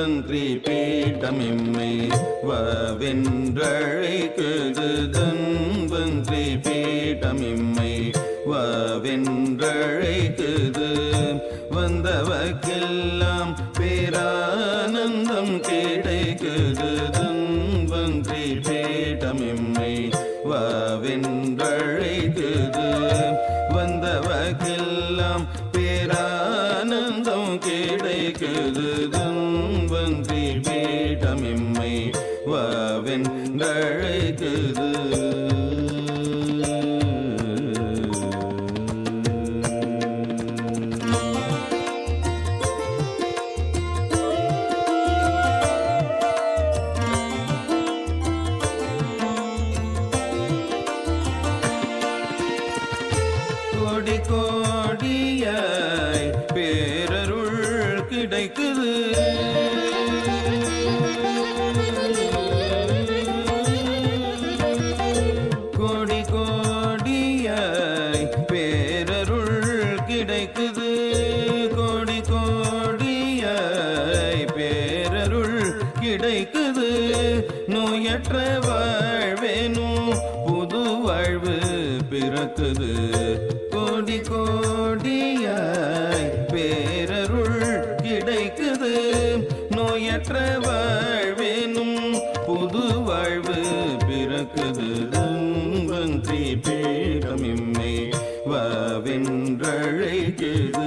தன்வன்றி பீட்டமிம்மை வவென்றழைக்குது தன்வன்றி பீட்டமிம்மை வவென்றழைக்குது. வந்தவக்கெல்லாம் பேரானந்தம் கிடைக்குது தன்வன்றி பீட்டமிம்மை வவென்றழைக்குது. வந்தவக்கெல்லாம் பேரானந்தம் கிடைக்குது வவென்றழைக்குது கோடி கோடியாய் பேரருள் கிடைக்குது. நோயற்ற வாழ்வேனும் புது வாழ்வு பிறக்குது. கோடி கோடியாய் பேரருள் கிடைக்குது. நோயற்ற வாழ்வேனும் புது வாழ்வு பிறக்குது. துன்பன்றி பீடமிம்மை வாவென்றழைக்குது வந்தவர்க்கெல்லாம்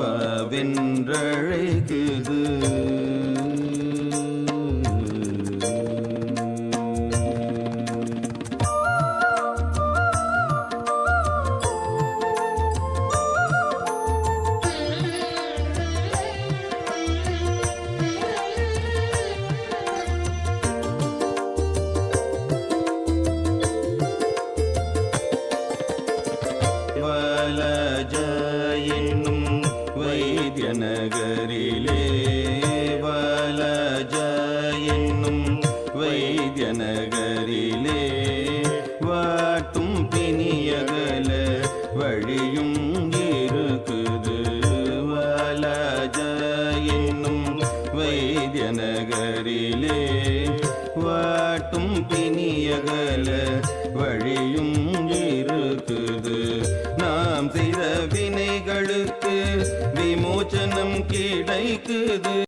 வாவென்றழைக்குது வைத்தியநகரிலே வலஜ என்னும் வைத்தியநகரிலே வாட்டும் பிணியகல வழியும் இருக்குது. வலஜ என்னும் வைத்தியநகரிலே வாட்டும் பிணியகல வழியும் இருக்குது. நாம் செய்த வினைகளுக்கு கிடைக்குது.